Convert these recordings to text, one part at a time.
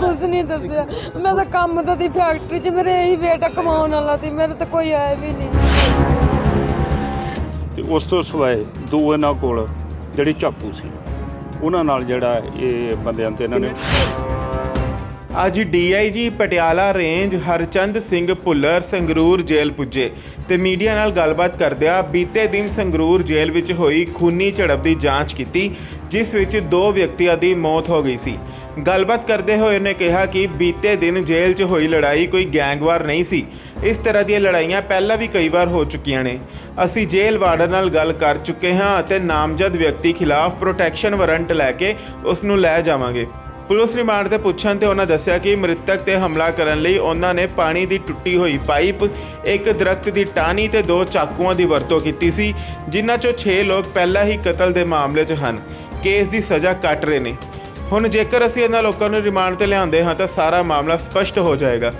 ਕੁਛ ਨਹੀਂ ਦੱਸਿਆ। ਮੈਂ ਤਾਂ ਕੰਮ ਤਾਂ ਦੀ ਫੈਕਟਰੀ 'ਚ ਮੇਰੇ ਇਹੀ ਬੇਟਾ ਕਮਾਉਣ ਵਾਲਾ ਸੀ ਮੇਰੇ ਤਾਂ ਕੋਈ ਆਇਆ ਵੀ ਨਹੀਂ ਤੇ ਉਸ ਤੋਂ ਸਿਵਾਏ ਦੋ ਇਹਨਾਂ ਕੋਲ ਜਿਹੜੇ ਚਾਕੂ ਸੀ ਉਹਨਾਂ ਨਾਲ ਜਿਹੜਾ ਇਹ ਬੰਦਿਆਂ ਤੇ ਇਹਨਾਂ ਨੇ ਅੱਜ DIG Patiala range Harchand Singh Bhullar Sangrur jail ਪੁੱਜੇ ਤੇ ਮੀਡੀਆ ਨਾਲ ਗੱਲਬਾਤ ਕਰਦਿਆਂ ਬੀਤੇ ਦਿਨ ਸੰਗਰੂਰ ਜੇਲ੍ਹ ਵਿੱਚ ਹੋਈ ਖੂਨੀ ਝੜਪ ਦੀ ਜਾਂਚ ਕੀਤੀ ਜਿਸ ਵਿੱਚ ਦੋ ਵਿਅਕਤੀਆਂ ਦੀ ਮੌਤ ਹੋ ਗਈ ਸੀ। ਗੱਲਬਾਤ ਕਰਦੇ ਹੋਏ ਉਹਨੇ ਕਿਹਾ ਕਿ ਬੀਤੇ ਦਿਨ ਜੇਲ੍ਹ 'ਚ ਹੋਈ ਲੜਾਈ ਕੋਈ ਗੈਂਗਵਾਰ ਨਹੀਂ ਸੀ। ਇਸ ਤਰ੍ਹਾਂ ਦੀਆਂ ਲੜਾਈਆਂ ਪਹਿਲਾਂ ਵੀ ਕਈ ਵਾਰ ਹੋ ਚੁੱਕੀਆਂ ਨੇ। ਅਸੀਂ ਜੇਲ੍ਹ ਵਾਰਡਨ ਨਾਲ ਗੱਲ ਕਰ ਚੁੱਕੇ ਹਾਂ ਅਤੇ ਨਾਮਜ਼ਦ ਵਿਅਕਤੀ ਖਿਲਾਫ ਪ੍ਰੋਟੈਕਸ਼ਨ ਵਾਰੰਟ ਲੈ ਕੇ ਉਸ ਨੂੰ ਲੈ ਜਾਵਾਂਗੇ। ਪੁਲਿਸ ਰਿਮਾਂਡ ਤੇ ਪੁੱਛਣ ਤੇ ਉਹਨਾਂ ਦੱਸਿਆ ਕਿ ਮ੍ਰਿਤਕ ਤੇ ਹਮਲਾ ਕਰਨ ਲਈ ਉਹਨਾਂ ਨੇ ਪਾਣੀ ਦੀ ਟੁੱਟੀ ਹੋਈ ਪਾਈਪ, ਇੱਕ ਦਰਖਤ ਦੀ ਟਾਹਣੀ ਤੇ ਦੋ ਚਾਕੂਆਂ ਦੀ ਵਰਤੋਂ ਕੀਤੀ ਸੀ, ਜਿਨ੍ਹਾਂ ਚੋਂ 6 ਲੋਕ ਪਹਿਲਾਂ ਹੀ ਕਤਲ ਦੇ ਮਾਮਲੇ 'ਚ ਹਨ। ਕੇਸ ਦੀ ਸਜ਼ਾ ਕੱਟ ਰਹੇ ਨੇ। ਹੁਣ ਜੇਕਰ ਅਸੀਂ ਇਹਨਾਂ ਲੋਕਾਂ ਨੂੰ ਰਿਮਾਂਡ ਤੇ ਲਿਆਉਂਦੇ ਹਾਂ ਤਾਂ ਸਾਰਾ ਮਾਮਲਾ ਸਪਸ਼ਟ ਹੋ ਜਾਏਗਾ।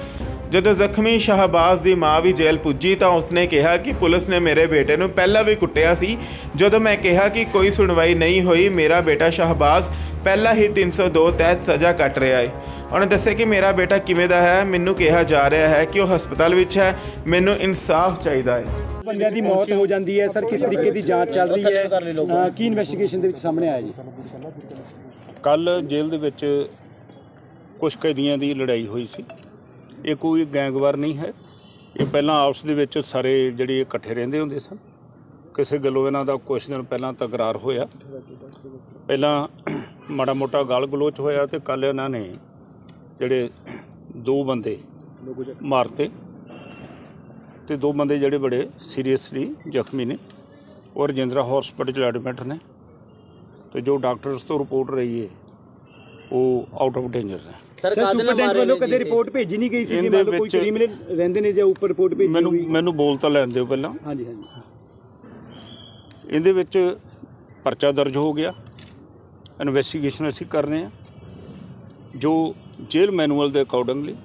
ਜਦੋਂ ਜ਼ਖਮੀ ਸ਼ਹਬਾਜ਼ ਦੀ ਮਾਂ ਵੀ ਜੇਲ੍ਹ ਪੁੱਜੀ ਤਾਂ ਉਸਨੇ ਕਿਹਾ ਕਿ ਪੁਲਿਸ ਨੇ ਮੇਰੇ ਬੇਟੇ ਨੂੰ ਪਹਿਲਾਂ ਵੀ ਕੁੱਟਿਆ ਸੀ। ਜਦੋਂ ਮੈਂ ਕਿਹਾ ਕਿ ਕੋਈ ਸੁਣਵਾਈ ਨਹੀਂ ਹੋਈ ਮੇਰਾ ਬੇਟਾ ਸ਼ਹਬਾਜ਼ ਪਹਿਲਾਂ ਹੀ 302 ਤਹਿਤ ਸਜ਼ਾ ਕੱਟ ਰਿਹਾ ਹੈ ਉਹਨੇ ਦੱਸਿਆ ਕਿ ਮੇਰਾ ਬੇਟਾ ਕਿਵੇਂ ਦਾ ਹੈ ਮੈਨੂੰ ਕਿਹਾ ਜਾ ਰਿਹਾ ਹੈ ਕਿ ਉਹ ਹਸਪਤਾਲ ਵਿੱਚ ਹੈ ਮੈਨੂੰ ਇਨਸਾਫ ਚਾਹੀਦਾ ਹੈ। ਬੰਦਿਆਂ ਦੀ ਮੌਤ ਹੋ ਜਾਂਦੀ ਹੈ ਸਰ ਕਿਸ ਤਰੀਕੇ ਦੀ ਜਾਂਚ ਚੱਲ ਰਹੀ ਹੈ? ਕੀ ਇਨਵੈਸਟੀਗੇਸ਼ਨ ਦੇ ਵਿੱਚ ਸਾਹਮਣੇ ਆਇਆ ਜੀ? ਕੱਲ ਜੇਲ੍ਹ ਦੇ ਵਿੱਚ ਕੁਝ ਕੈਦੀਆਂ ਦੀ ਲੜਾਈ ਹੋਈ ਸੀ। ਇਹ ਕੋਈ ਗੈਂਗਵਾਰ ਨਹੀਂ ਹੈ। ਇਹ ਪਹਿਲਾਂ ਆਪਸ ਦੇ ਵਿੱਚ ਸਾਰੇ ਜਿਹੜੇ ਇਕੱਠੇ ਰਹਿੰਦੇ ਹੁੰਦੇ ਸਨ। ਕਿਸੇ ਗੱਲੋਂ ਇਹਨਾਂ ਦਾ ਕੁਝ ਦਿਨ ਪਹਿਲਾਂ ਤਕਰਾਰ ਹੋਇਆ। ਪਹਿਲਾਂ ਮਾੜਾ ਮੋਟਾ ਗਾਲ ਗਲੋਚ ਹੋਇਆ ਤੇ ਕੱਲ ਇਹਨਾਂ ਨੇ ਜਿਹੜੇ ਦੋ ਬੰਦੇ ਮਾਰਤੇ ਤੇ ਦੋ ਬੰਦੇ ਜਿਹੜੇ ਬੜੇ ਸੀਰੀਅਸਲੀ ਜ਼ਖਮੀ ਨੇ। ਉਹ ਰਜਿੰਦਰਾ ਹਸਪੀਟਲ ਚ ਐਡਮਿਟ ਨੇ। ਤੇ ਜੋ ਡਾਕਟਰਸ ਤੋਂ ਰਿਪੋਰਟ ਰਹੀ ਹੈ ਉਹ ਆਊਟ ਆਫ ਡੇਂਜਰ ਹੈ। ਸਰ ਸੁਪਰਡੈਂਟ ਵੱਲੋਂ ਕਦੇ ਰਿਪੋਰਟ ਭੇਜੀ ਨਹੀਂ ਗਈ ਸੀ ਕਿ ਇਹਦੇ ਮੰਨ ਲਓ ਕੋਈ ਵਿੱਚ- ਕ੍ਰਿਮੀਨਲ ਰਹਿੰਦੇ ਨੇ ਜਾਂ ਉੱਪਰ ਰਿਪੋਰਟ ਭੇਜੀ ਮੈਨੂੰ ਹੋਈ ਮੈਨੂੰ ਬੋਲ ਤਾਂ ਲੈਣ ਦਿਓ ਪਹਿਲਾਂ। ਹਾਂਜੀ ਹਾਂਜੀ। ਇਹਦੇ ਵਿੱਚ ਪਰਚਾ ਦਰਜ ਹੋ ਗਿਆ। ਇਨਵੈਸਟੀਗੇਸ਼ਨ ਅਸੀਂ ਕਰ ਰਹੇ ਹਾਂ। ਜੋ ਜੇਲ੍ਹ ਮੈਨੂਅਲ ਦੇ ਅਕੋਰਡਿੰਗਲੀ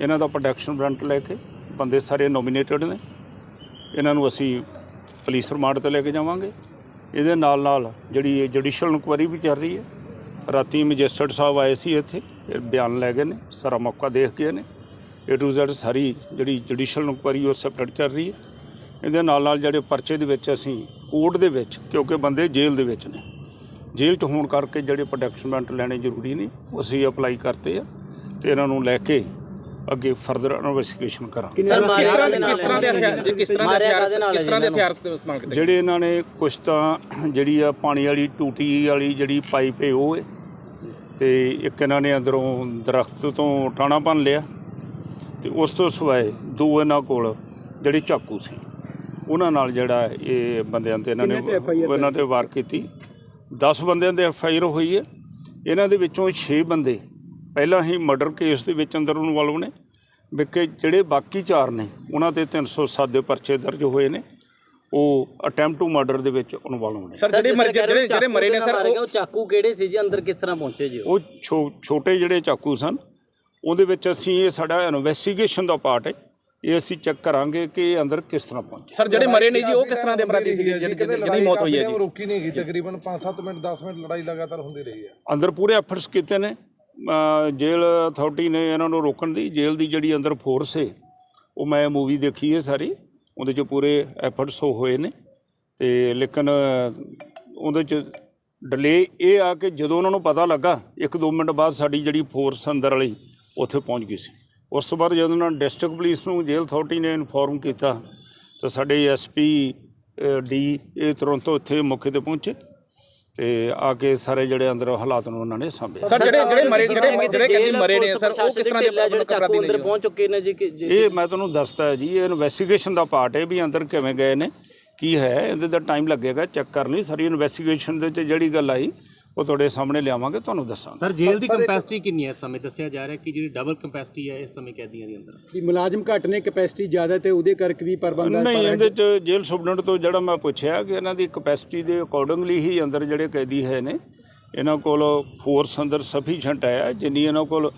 ਇਹਨਾਂ ਦਾ ਪ੍ਰੋਟੈਕਸ਼ਨ ਵਾਰੰਟ ਲੈ ਕੇ ਬੰਦੇ ਸਾਰੇ ਨੋਮੀਨੇਟਡ ਨੇ। ਇਹਨਾਂ ਨੂੰ ਅਸੀਂ ਪੁਲਿਸ ਰਿਮਾਂਡ ਤੇ ਲੈ ਕੇ ਜਾਵਾਂਗੇ। ਇਹਦੇ ਨਾਲ ਨਾਲ ਜਿਹੜੀ ਜੁਡੀਸ਼ੀਅਲ ਇਨਕੁਆਇਰੀ ਵੀ ਚੱਲ ਰਹੀ ਹੈ। ਰਾਤੀ ਮੈਜਿਸਟਰੇਟ ਸਾਹਿਬ ਆਏ ਸੀ ਇੱਥੇ, ਇਹ ਬਿਆਨ ਲੈ ਗਏ ਨੇ, ਸਾਰਾ ਮੌਕਾ ਦੇਖ ਗਏ ਨੇ। ਏ ਟੂ ਜ਼ੈਡ ਸਾਰੀ ਜਿਹੜੀ ਜੁਡੀਸ਼ੀਅਲ ਇਨਕੁਆਇਰੀ ਉਹ ਸੈਪਰੇਟ ਚੱਲ ਰਹੀ ਹੈ। ਇਹਦੇ ਨਾਲ ਨਾਲ ਜਿਹੜੇ ਪਰਚੇ ਦੇ ਵਿੱਚ ਅਸੀਂ ਕੋਰਟ ਦੇ ਵਿੱਚ, ਕਿਉਂਕਿ ਬੰਦੇ ਜੇਲ੍ਹ ਦੇ ਵਿੱਚ ਨੇ। ਜੇਲ੍ਹ 'ਚ ਹੋਣ ਕਰਕੇ ਜਿਹੜੇ ਪ੍ਰੋਟੈਕਸ਼ਨ ਵਾਰੰਟ ਲੈਣੇ ਜ਼ਰੂਰੀ ਨੇ, ਉਹ ਅਸੀਂ ਅਪਲਾਈ ਕਰਤੇ ਆ ਤੇ ਇਹਨਾਂ ਨੂੰ ਲੈ ਕੇ ਅੱਗੇ ਫਰਦਰ ਇਨਵੈਸਟੀਗੇਸ਼ਨ ਕਰਾਂਗੇ। ਸਰ ਕਿਸ ਤਰ੍ਹਾਂ ਦੇ ਕਿਸ ਤਰ੍ਹਾਂ ਦੇ ਹਥਿਆਰ ਕਿਸ ਤਰ੍ਹਾਂ ਦੇ ਹਥਿਆਰ ਕਿਸ ਤਰ੍ਹਾਂ ਦੇ ਹਥਿਆਰ ਇਸਤੇਮਾਲ ਕੀਤੇ? ਜਿਹੜੇ ਇਹਨਾਂ ਨੇ ਕੁਛ ਤਾਂ ਜਿਹੜੀ ਆ ਪਾਣੀ ਵਾਲੀ ਟੂਟੀ ਵਾਲੀ ਜਿਹੜੀ ਪਾਈਪ ਹੈ ਉਹ ਹੈ ਤੇ ਇੱਕ ਇਹਨਾਂ ਨੇ ਅੰਦਰੋਂ ਦਰਖਤ ਤੋਂ ਟਾਣਾ ਭੰਨ ਲਿਆ। ਤੇ ਉਸ ਤੋਂ ਸਿਵਾਏ ਦੋ ਇਹਨਾਂ ਕੋਲ ਜਿਹੜੇ ਚਾਕੂ ਸੀ ਉਹਨਾਂ ਨਾਲ ਜਿਹੜਾ ਇਹ ਬੰਦਿਆਂ ਤੇ ਇਹਨਾਂ ਨੇ ਉਹਨਾਂ ਤੇ ਵਾਰ ਕੀਤੀ। 10 ਬੰਦਿਆਂ ਦੇ ਐਫ ਆਈ ਆਰ ਹੋਈ ਹੈ ਇਹਨਾਂ ਦੇ ਵਿੱਚੋਂ 6 ਬੰਦੇ ਪਹਿਲਾਂ ਹੀ ਮਰਡਰ ਕੇਸ ਦੇ ਵਿੱਚ ਅੰਦਰ ਇਨਵੋਲਵ ਨੇ ਵਿਕੇ ਜਿਹੜੇ ਬਾਕੀ 4 ਨੇ ਉਹਨਾਂ ਤੇ 307 ਦੇ ਪਰਚੇ ਦਰਜ ਹੋਏ ਨੇ ਉਹ ਅਟੈਂਪਟ ਟੂ ਮਰਡਰ ਦੇ ਵਿੱਚ ਇਨਵੋਲਵ ਨੇ। ਸਰ ਜਿਹੜੇ ਮਰੇ ਜਿਹੜੇ ਜਿਹੜੇ ਮਰੇ ਨੇ ਸਰ ਉਹ ਚਾਕੂ ਕਿਹੜੇ ਸੀ ਜੀ ਅੰਦਰ ਕਿਸ ਤਰ੍ਹਾਂ ਪਹੁੰਚੇ ਜੀ ਉਹ? ਉਹ ਛੋ- ਛੋਟੇ ਜਿਹੜੇ ਚਾਕੂ ਸਨ ਉਹਦੇ ਵਿੱਚ ਅਸੀਂ ਇਹ ਸਾਡਾ ਇਨਵੈਸਟੀਗੇਸ਼ਨ ਦਾ ਪਾਰਟ ਹੈ ਇਹ ਅਸੀਂ ਚੈੱਕ ਕਰਾਂਗੇ ਕਿ ਇਹ ਅੰਦਰ ਕਿਸ ਤਰ੍ਹਾਂ ਪਹੁੰਚੇ। ਸਰ ਜਿਹੜੇ ਮਰੇ ਨੇ ਜੀ ਉਹ ਕਿਸ ਤਰ੍ਹਾਂ ਦੇ ਅਪਰਾਧੀ ਸੀਗੇ ਜਿਹਨਾਂ- ਜਿਹਨਾਂ ਦੀ ਮੌਤ ਹੋਈ ਹੈ ਉਹ ਜੀ? ਰੋਕੀ ਨਹੀਂ ਗਈ ਤਕਰੀਬਨ 5-7 ਮਿੰਟ 10 ਮਿੰਟ ਲੜਾਈ ਲਗਾਤਾਰ ਹੁੰਦੀ ਰਹੀ ਹੈ। ਅੰਦਰ ਪੂਰੇ ਐਫਰਟਸ ਕੀਤੇ ਨੇ ਜੇਲ੍ਹ ਅਥਾਰਟੀ ਨੇ ਇਹਨਾਂ ਨੂੰ ਰੋਕਣ ਦੀ, ਜੇਲ੍ਹ ਦੀ ਜਿਹੜੀ ਅੰਦਰ ਫੋਰਸ ਹੈ ਉਹ ਮੈਂ ਮੂਵੀ ਦੇਖੀ ਹੈ ਸਾਰੀ, ਉਹਦੇ 'ਚ ਪੂਰੇ ਐਫਰਟਸ ਹੋਏ ਨੇ, ਤੇ ਲੇਕਿਨ ਉਹਦੇ 'ਚ ਡਿਲੇ ਇਹ ਆ ਕਿ ਜਦੋਂ ਉਹਨਾਂ ਨੂੰ ਪਤਾ ਲੱਗਾ ਇੱਕ ਦੋ ਮਿੰਟ ਬਾਅਦ ਸਾਡੀ ਜਿਹੜੀ ਫੋਰਸ ਅੰਦਰ ਵਾਲੀ ਉੱਥੇ ਪਹੁੰਚ ਗਈ ਸੀ। ਉਸ ਤੋਂ ਬਾਅਦ ਜਦੋਂ ਉਹਨਾਂ ਡਿਸਟ੍ਰਿਕਟ ਪੁਲਿਸ ਨੂੰ ਜੇਲ੍ਹ ਅਥਾਰਟੀ ਨੇ ਇਨਫੋਰਮ ਕੀਤਾ, ਤਾਂ ਸਾਡੇ ਐਸਪੀ ਡੀ ਇਹ ਤੁਰੰਤ ਉੱਥੇ ਮੌਕੇ ਤੇ ਪਹੁੰਚੇ। ਤੇ ਆ ਕੇ ਸਾਰੇ ਜਿਹੜੇ ਅੰਦਰ ਹਾਲਾਤ ਨੂੰ ਉਹਨਾਂ ਨੇ ਸਾਂਭਿਆ ਸਰ ਜਿਹੜੇ ਜਿਹੜੇ ਮਰੇ ਜਿਹੜੇ ਜਿਹੜੇ ਕਹਿੰਦੇ ਮਰੇ ਨੇ ਸਰ ਉਹ ਕਿਸ ਤਰ੍ਹਾਂ ਦੇ ਜਿਹੜੇ ਚਾਕੂ ਅੰਦਰ ਪਹੁੰਚ ਚੁੱਕੇ ਨੇ ਜੀ ਇਹ ਮੈਂ ਤੁਹਾਨੂੰ ਦੱਸਤਾ ਹੈ ਜੀ ਇਹ ਇਨਵੈਸਟੀਗੇਸ਼ਨ ਦਾ ਪਾਰਟ ਹੈ ਵੀ ਅੰਦਰ ਕਿਵੇਂ ਗਏ ਨੇ ਕੀ ਹੈ ਇਹਦੇ ਦਾ ਟਾਈਮ ਲੱਗੇਗਾ ਚੈੱਕ ਕਰਨੀ। ਸਾਰੀ ਇਨਵੈਸਟੀਗੇਸ਼ਨ ਦੇ ਵਿੱਚ ਜਿਹੜੀ ਗੱਲ ਆਈ ਉਹ ਤੁਹਾਡੇ ਸਾਹਮਣੇ ਲਿਆਵਾਂਗੇ ਤੁਹਾਨੂੰ ਦੱਸਾਂਗੇ। ਸਰ ਜੇਲ੍ਹ ਦੀ ਕੰਪੈਸਿਟੀ ਕਿੰਨੀ ਹੈ ਇਸ ਸਮੇਂ? ਦੱਸਿਆ ਜਾ ਰਿਹਾ ਕਿ ਜਿਹੜੀ ਡਬਲ ਕੰਪੈਸਿਟੀ ਹੈ ਇਸ ਸਮੇਂ ਕੈਦੀਆਂ ਦੇ ਅੰਦਰ। ਕਿ ਮੁਲਾਜ਼ਮ ਘੱਟ ਨੇ ਕੈਪੈਸਿਟੀ ਜ਼ਿਆਦਾ ਤੇ ਉਹਦੇ ਕਰਕੇ ਵੀ ਪ੍ਰਬੰਧ ਨਹੀਂ ਇਹਦੇ ਚ ਜੇਲ੍ਹ ਸੁਪਰਡੈਂਟ ਤੋਂ ਜਿਹੜਾ ਮੈਂ ਪੁੱਛਿਆ ਕਿ ਇਹਨਾਂ ਦੀ ਕਪੈਸਿਟੀ ਦੇ ਅਕੋਰਡਿੰਗਲੀ ਹੀ ਅੰਦਰ ਜਿਹੜੇ ਕੈਦੀ ਹੈ ਨੇ ਇਹਨਾਂ ਕੋਲ ਫੋਰਸ ਅੰਦਰ ਸਫੀਸ਼ੀਐਂਟ ਹੈ। ਜਿੰਨੀ ਇਹਨਾਂ ਕੋਲ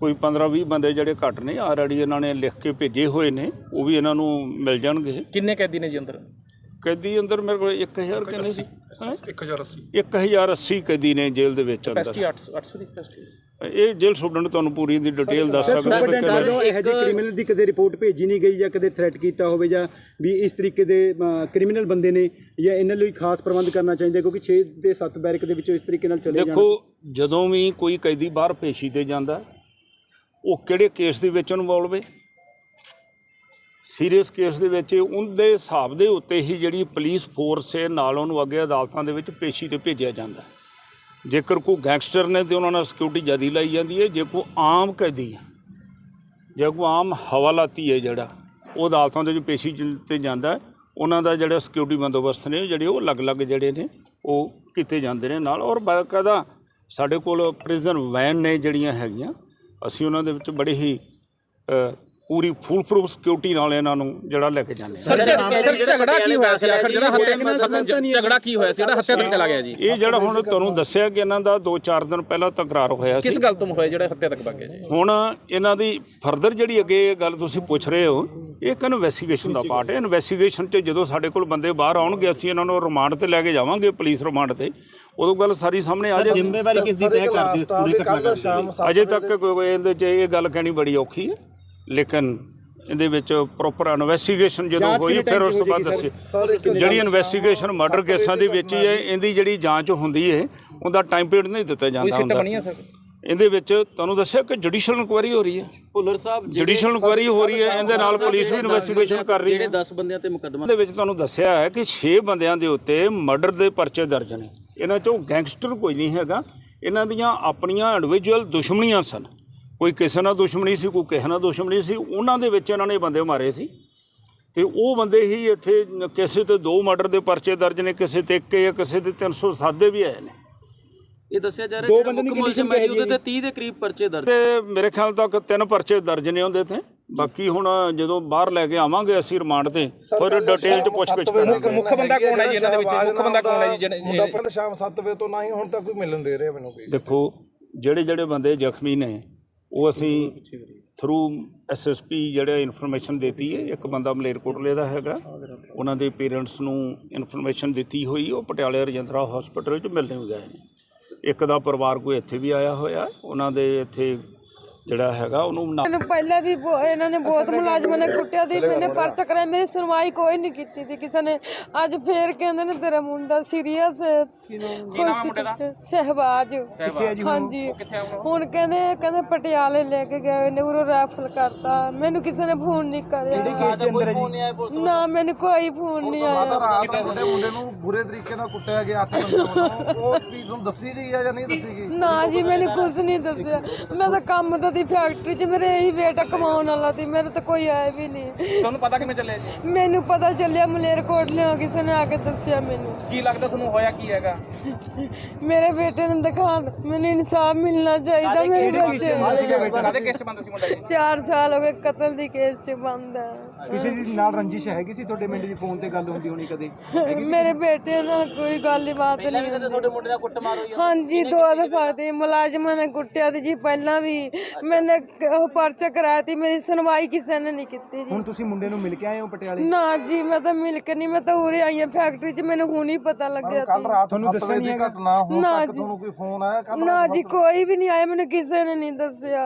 ਕੋਈ 15 20 ਬੰਦੇ ਜਿਹੜੇ ਘੱਟ ਨੇ ਆਲਰੇਡੀ ਇਹਨਾਂ ਨੇ ਲਿਖ ਕੇ ਭੇਜੇ ਹੋਏ ਨੇ ਉਹ ਵੀ ਇਹਨਾਂ ਨੂੰ ਮਿਲ ਜਾਣਗੇ। ਕਿੰਨੇ ਕੈਦੀ ਨੇ ਜੀ ਅੰਦਰ? ਕੈਦੀ ਅੰਦਰ ਮੇਰੇ ਕੋਲ 1000 ਕਿੰਨੇ ਸੀ। 1080 1080 ਕੈਦੀ ਨੇ ਜੇਲ੍ਹ ਦੇ ਵਿੱਚ ਅੰਦਰ। ਕੈਪੈਸਿਟੀ 800 800 ਦੀ ਕੈਪੈਸਿਟੀ ਇਹ ਜੇਲ੍ਹ ਸੁਪਰਡੈਂਟ ਤੁਹਾਨੂੰ ਪੂਰੀ ਦੀ ਡਿਟੇਲ ਦੱਸ ਸਕਦਾ ਕਿਵੇਂ- ਇਹੋ ਜਿਹੇ ਕ੍ਰਿਮੀਨਲ ਦੀ ਕਦੇ ਰਿਪੋਰਟ ਭੇਜੀ ਨਹੀਂ ਗਈ ਜਾਂ ਕਦੇ ਥ੍ਰੈਟ ਕੀਤਾ ਹੋਵੇ ਜਾਂ ਵੀ ਇਸ ਤਰੀਕੇ ਦੇ ਕ੍ਰਿਮੀਨਲ ਬੰਦੇ ਨੇ ਜਾਂ ਇਹਨਾਂ ਲਈ ਖਾਸ ਪ੍ਰਬੰਧ ਕਰਨਾ ਚਾਹੀਦਾ ਕਿਉਂਕਿ 6 ਦੇ 7 ਬੈਰਕ ਦੇ ਵਿੱਚੋਂ ਇਸ ਤਰੀਕੇ ਨਾਲ ਚਲੇ ਜਾਣ। ਦੇਖੋ ਜਦੋਂ ਵੀ ਕੋਈ ਕੈਦੀ ਬਾਹਰ ਪੇਸ਼ੀ ਤੇ ਜਾਂਦਾ ਉਹ ਕਿਹੜੇ ਕੇਸ ਦੇ ਵਿੱਚ ਇਨਵੋਲਵ ਹੈ ਸੀਰੀਅਸ ਕੇਸ ਦੇ ਵਿੱਚ ਉਹਦੇ ਹਿਸਾਬ ਦੇ ਉੱਤੇ ਹੀ ਜਿਹੜੀ ਪੁਲਿਸ ਫੋਰਸ ਹੈ, ਨਾਲ ਉਹਨੂੰ ਅੱਗੇ ਅਦਾਲਤਾਂ ਦੇ ਵਿੱਚ ਪੇਸ਼ੀ ਤੇ ਭੇਜਿਆ ਜਾਂਦਾ ਜੇਕਰ ਕੋਈ ਗੈਂਗਸਟਰ ਨੇ ਤੇ ਉਹਨਾਂ ਨਾਲ ਸਿਕਿਉਰਿਟੀ ਜ਼ਿਆਦਾ ਲਾਈ ਜਾਂਦੀ ਹੈ, ਜੇ ਕੋਈ ਆਮ ਕੈਦੀ ਹੈ, ਜੇ ਕੋਈ ਆਮ ਹਵਾਲਾਤੀ ਹੈ ਜਿਹੜਾ, ਉਹ ਅਦਾਲਤਾਂ ਦੇ ਵਿੱਚ ਪੇਸ਼ੀ ਤੇ ਜਾਂਦਾ ਉਹਨਾਂ ਦਾ ਜਿਹੜਾ ਸਿਕਿਉਰਿਟੀ ਬੰਦੋਬਸਤ ਨੇ, ਜਿਹੜੇ ਉਹ ਅਲੱਗ-ਅਲੱਗ ਜਿਹੜੇ ਨੇ, ਉਹ ਕੀਤੇ ਜਾਂਦੇ ਨੇ ਨਾਲ। ਔਰ ਬਾਕਾਇਦਾ ਸਾਡੇ ਕੋਲ ਪ੍ਰਿਜ਼ਨ ਵੈਨ ਨੇ ਜਿਹੜੀਆਂ ਹੈਗੀਆਂ, ਅਸੀਂ ਉਹਨਾਂ ਦੇ ਵਿੱਚ ਬੜੇ ਹੀ ਪੂਰੀ ਫੁੱਲ ਪ੍ਰੂਫ ਸਿਕਿਉਰਿਟੀ ਨਾਲ ਇਹਨਾਂ ਨੂੰ ਜਿਹੜਾ ਲੈ ਕੇ ਜਾਂਦੇ ਹਾਂ ਸਰ ਸਰ ਝਗੜਾ ਕੀ ਹੋਇਆ ਸੀ ਆਖਰ ਜਿਹੜਾ ਹੱਤਿਆ ਝਗੜਾ ਕੀ ਹੋਇਆ ਸੀ? ਜਿਹੜਾ ਹੱਤਿਆ ਤੱਕ ਚਲਾ ਗਿਆ ਜੀ? ਇਹ ਜਿਹੜਾ ਹੁਣ ਤੁਹਾਨੂੰ ਦੱਸਿਆ ਕਿ ਇਹਨਾਂ ਦਾ 2-4 ਦਿਨ ਪਹਿਲਾਂ ਤਕਰਾਰ ਹੋਇਆ ਸੀ। ਕਿਸ ਗੱਲ ਤੋਂ ਹੋਇਆ ਜਿਹੜਾ ਹੱਤਿਆ ਤੱਕ ਵਗ ਗਿਆ ਜੀ? ਹੁਣ ਇਹਨਾਂ ਦੀ ਫਰਦਰ ਜਿਹੜੀ ਅੱਗੇ ਇਹ ਗੱਲ ਤੁਸੀਂ ਪੁੱਛ ਰਹੇ ਹੋ ਇਹ ਇੱਕ ਇਨਵੈਸਟੀਗੇਸ਼ਨ ਦਾ ਪਾਰਟ ਹੈ। ਇਨਵੈਸਟੀਗੇਸ਼ਨ 'ਚ ਜਦੋਂ ਸਾਡੇ ਕੋਲ ਬੰਦੇ ਬਾਹਰ ਆਉਣਗੇ ਅਸੀਂ ਇਹਨਾਂ ਨੂੰ ਰਿਮਾਂਡ ਤੇ ਲੈ ਕੇ ਜਾਵਾਂਗੇ ਪੁਲਿਸ ਰਿਮਾਂਡ ਤੇ। ਉਦੋਂ ਗੱਲ ਸਾਰੀ ਸਾਹਮਣੇ ਆ ਜਾਏਗੀ ਜ਼ਿੰਮੇਵਾਰੀ ਕਿਸ ਦੀ ਤੈਅ ਕਰਦੇ ਇਸ ਪੂਰੇ ਘਟਨਾ ਅਜੇ ਤੱਕ ਕੋਈ ਇਹਦੇ 'ਚ ਇਹ ਗੱਲ ਕਹਿਣੀ ਬੜੀ ਔਖੀ ਹੈ। ਲੇਕਿਨ ਇਹਦੇ ਵਿੱਚ ਪ੍ਰੋਪਰ ਇਨਵੈਸਟੀਗੇਸ਼ਨ ਜਦੋਂ ਹੋਈ ਫਿਰ ਉਸ ਤੋਂ ਬਾਅਦ ਦੱਸਿਓ ਜਿਹੜੀ ਇਨਵੈਸਟੀਗੇਸ਼ਨ ਮਰਡਰ ਕੇਸਾਂ ਦੀ ਵਿੱਚ ਹੀ ਹੈ ਇਹਦੀ ਜਿਹੜੀ ਜਾਂਚ ਹੁੰਦੀ ਹੈ ਉਹਦਾ ਟਾਈਮ ਪੀਰੀਅਡ ਨਹੀਂ ਦਿੱਤਾ ਜਾਂਦਾ ਹੁੰਦਾ। ਇਹਦੇ ਵਿੱਚ ਤੁਹਾਨੂੰ ਦੱਸਿਆ ਕਿ ਜੁਡੀਸ਼ੀਅਲ ਇਨਕੁਆਇਰੀ ਹੋ ਰਹੀ ਹੈ? ਭੁੱਲਰ ਸਾਹਿਬ ਜੁਡੀਸ਼ੀਅਲ ਇਨਕੁਆਇਰੀ ਹੋ ਰਹੀ ਹੈ ਇਹਦੇ ਨਾਲ ਪੁਲਿਸ ਵੀ ਇਨਵੈਸਟੀਗੇਸ਼ਨ ਕਰ ਰਹੀ ਹੈ। ਜਿਹੜੇ 10 ਬੰਦਿਆਂ ਤੇ ਮੁਕੱਦਮਾ ਦੇ ਵਿੱਚ ਤੁਹਾਨੂੰ ਦੱਸਿਆ ਹੈ ਕਿ 6 ਬੰਦਿਆਂ ਦੇ ਉੱਤੇ ਮਰਡਰ ਦੇ ਪਰਚੇ ਦਰਜ ਨੇ। ਇਹਨਾਂ ਚੋਂ ਗੈਂਗਸਟਰ ਕੋਈ ਨਹੀਂ ਹੈਗਾ। ਇਹਨਾਂ ਦੀਆਂ ਆਪਣੀਆਂ ਇੰਡੀਵਿਜੂਅਲ ਦੁਸ਼ਮਣੀਆਂ ਸਨ। ਕੋਈ ਕਿਸੇ ਨਾਲ ਦੁਸ਼ਮਣੀ ਸੀ ਕੋਈ ਕਿਸੇ ਨਾਲ ਦੁਸ਼ਮਣੀ ਸੀ ਉਹਨਾਂ ਦੇ ਵਿੱਚ ਇਹਨਾਂ ਨੇ ਬੰਦੇ ਮਾਰੇ ਸੀ। ਤੇ ਉਹ ਬੰਦੇ ਹੀ ਇੱਥੇ ਕਿਸੇ ਤੇ ਦੋ ਮਰਡਰ ਦੇ ਪਰਚੇ ਦਰਜ ਨੇ ਕਿਸੇ ਤੇ ਇੱਕ ਜਾਂ ਕਿਸੇ ਤੇ 307 ਦੇ ਵੀ ਆਏ ਨੇ। ਇਹ ਦੱਸਿਆ ਜਾ ਰਿਹਾ ਜਿਹੜਾ ਮੁੱਖ ਮੁਲਜ਼ਮ ਹੈ ਉਹਦੇ ਤੇ 30 ਦੇ ਕਰੀਬ ਪਰਚੇ ਦਰਜ ਤੇ ਮੇਰੇ ਖਿਆਲ ਤੱਕ ਤਿੰਨ ਪਰਚੇ ਦਰਜ ਨੇ ਉਹਦੇ ਤੇ। ਬਾਕੀ ਹੁਣ ਜਦੋਂ ਬਾਹਰ ਲੈ ਕੇ ਆਵਾਂਗੇ ਅਸੀਂ ਰਿਮਾਂਡ ਤੇ ਫਿਰ ਡਿਟੇਲ ਚ ਪੁੱਛ ਗਿੱਛ ਕਰਾਂਗੇ। ਮੁੱਖ ਬੰਦਾ ਕੌਣ ਹੈ ਜੀ ਇਹਨਾਂ ਦੇ ਵਿੱਚ? ਮੁੱਖ ਬੰਦਾ ਕੌਣ ਹੈ ਜੀ ਜਿਹਨੇ- ਸ਼ਾਮ 7 ਵਜੇ ਤੋਂ ਨਾ ਹੀ ਹੁਣ ਤੱਕ ਕੋਈ ਮਿਲਣ ਦੇ ਰਿਹਾ ਮੈਨੂੰ ਕੋਈ। ਦੇਖੋ ਜਿਹੜੇ ਜਿਹੜੇ ਬੰਦੇ ਜ਼ਖਮੀ ਨੇ ਉਹ ਅਸੀਂ ਥਰੂ ਐਸਐਸਪੀ ਜਿਹੜਾ ਇਨਫੋਰਮੇਸ਼ਨ ਦਿੱਤੀ ਹੈ, ਇੱਕ ਬੰਦਾ ਮਲੇਰਕੋਟਲੇ ਦਾ ਹੈਗਾ। ਉਹਨਾਂ ਦੇ ਪੇਰੈਂਟਸ ਨੂੰ ਇਨਫੋਰਮੇਸ਼ਨ ਦਿੱਤੀ ਹੋਈ, ਉਹ ਪਟਿਆਲੇ ਰਜਿੰਦਰਾ ਹਸਪੀਟਲ ਵਿੱਚ ਮਿਲਣੇ ਵੀ ਗਏ ਇੱਕ ਦਾ ਪਰਿਵਾਰ ਕੋਈ ਇੱਥੇ ਵੀ ਆਇਆ ਹੋਇਆ, ਉਹਨਾਂ ਦੇ ਇੱਥੇ ਜਿਹੜਾ ਹੈਗਾ ਉਹਨੂੰ ਨਾ- ਮੈਨੂੰ ਪਹਿਲਾਂ ਵੀ ਬਹੁ- ਇਹਨਾਂ ਨੇ ਬਹੁਤ ਮੁਲਾਜ਼ਮਾਂ ਨੇ ਕੁੱਟਿਆ ਦੀ ਮੈਨੇ ਪਰਚਾ ਕਰਾਇਆ ਮੇਰੀ ਸੁਣਵਾਈ ਕੋਈ ਨਹੀਂ ਕੀਤੀ ਸੀ ਕਿਸੇ ਨੇ। ਅੱਜ ਫੇਰ ਕਹਿੰਦੇ ਨੇ ਤੇਰਾ ਮੁੰਡਾ ਸੀਰੀਅਸ ਹੈ। ਹਸਪੀਟਲ ਸਹਿਬਾਜ। ਹਾਂਜੀ। ਹੁਣ? ਕਹਿੰਦੇ ਕਹਿੰਦੇ ਪਟਿਆਲੇ ਲੈ ਕੇ ਗਏ ਨੇ ਉਰੋਂ ਰੈਫਰ ਕਰਤਾ। ਮੈਨੂੰ ਕਿਸੇ ਨੇ ਫੋਨ ਨਹੀਂ ਕਰਿਆ। ਨਾ ਮੈਨੂੰ ਕੋਈ ਫੋਨ ਨਹੀਂ ਆਇਆ। ਰਾਤ ਮੁੰਡੇ ਮੁੰਡੇ ਨੂੰ ਬੁਰੇ ਤਰੀਕੇ ਨਾਲ ਕੁੱਟਿਆ ਗਿਆ ਅੱਠ ਬੰਦੇ ਵੱਲੋਂ। ਉਹ ਚੀਜ਼ ਨੂੰ ਦੱਸੀ ਗਈ ਹੈ ਜਾਂ ਨਹੀਂ ਦੱਸੀ ਗਈ? ਨਾ ਜੀ ਮੈਨੂੰ ਕੁਝ ਨਹੀਂ ਦੱਸਿਆ। ਮੈਂ ਤਾਂ ਕੰਮ ਤੋਂ ਦੀ ਫੈਕਟਰੀ 'ਚ ਮੇਰੇ ਇਹੀ ਬੇਟਾ ਕਮਾਉਣ ਵਾਲਾ ਸੀ ਮੇਰੇ ਤਾਂ ਕੋਈ ਆਇਆ ਵੀ ਨਹੀਂ। ਤੁਹਾਨੂੰ ਪਤਾ ਕਿਵੇਂ ਚੱਲਿਆ ਜੀ? ਮੈਨੂੰ ਪਤਾ ਚੱਲਿਆ ਮਲੇਰਕੋਟ ਲਿਆ ਕਿਸੇ ਨੇ ਆ ਕੇ ਦੱਸਿਆ ਮੈਨੂੰ। ਕੀ ਲੱਗਦਾ ਤੁਹਾਨੂੰ ਹੋਇਆ ਕੀ ਹੈਗਾ? ਮੇਰੇ ਬੇਟੇ ਨੂੰ ਦਿਖਾ ਦਿਓ। ਮੈਨੂੰ ਇਨਸਾਫ ਮਿਲਣਾ ਚਾਹੀਦਾ ਮੇਰੇ ਬੱਚੇ ਕਾਦੇ ਕੇਸ ਬੰਦ ਸੀ ਮੁੰਡਾ ਜੀ? 4 ਸਾਲ ਹੋ ਗਏ ਕਤਲ ਦੀ ਕੇਸ 'ਚ ਬੰਦ ਹੈ ਕਿਸੇ ਦੀ ਨਾਲ ਰੰਜਿਸ਼ ਹੈਗੀ ਸੀ ਤੁਹਾਡੇ ਮਿੰਟ ਦੀ? ਫੋਨ ਤੇ ਗੱਲ ਹੁੰਦੀ ਹੋਣੀ ਕਦੇ? ਮੇਰੇ ਬੇਟੇ ਨਾਲ ਕੋਈ ਗੱਲ ਹੀ ਬਾਤ ਨਹੀਂ ਹੁੰਦੀ। ਤੁਹਾਡੇ ਮੁੰਡੇ ਨਾਲ ਕੁੱਟਮਾਰ ਹੋਈ ਹਾਂਜੀ ਦੋ ਦਫਾ ਤੇ ਮੁਲਾਜ਼ਮਾਂ ਨੇ ਕੁੱਟਿਆ ਤੇ ਜੀ ਪਹਿਲਾਂ ਵੀ। ਮੈਨੇ ਕ- ਉਹ ਪਰਚਾ ਕਰਾਇਆ ਤੀ ਮੇਰੀ ਸੁਣਵਾਈ ਕਿਸੇ ਨੇ ਨਹੀਂ ਕੀਤੀ ਜੀ। ਹੁਣ ਤੁਸੀਂ ਮੁੰਡੇ ਨੂੰ ਮਿਲ ਕੇ ਆਏ ਹੋ ਪਟਿਆਲੇ? ਨਾ ਜੀ ਮੈਂ ਤਾਂ ਮਿਲ ਕੇ ਨਹੀਂ ਮੈਂ ਤਾਂ ਉਰੇ ਆਈ ਹਾਂ ਫੈਕਟਰੀ 'ਚ ਮੈਨੂੰ ਹੁਣ ਹੀ ਪਤਾ ਲੱਗਿਆ ਕੱਲ ਰਾਤ ਤੁਹਾਨੂੰ ਦੱਸਿਆ ਨਹੀਂ ਘਟਨਾ ਹੁਣ ਨਾ ਤੱਕ ਜੀ। ਤੁਹਾਨੂੰ ਕੋਈ ਫੋਨ ਆਇਆ ਕੱਲ ਨਾ ਜੀ ਕੋਈ ਵੀ ਨਹੀਂ ਆਇਆ ਮੈਨੂੰ ਕਿਸੇ ਨੇ ਨਹੀਂ ਦੱਸਿਆ।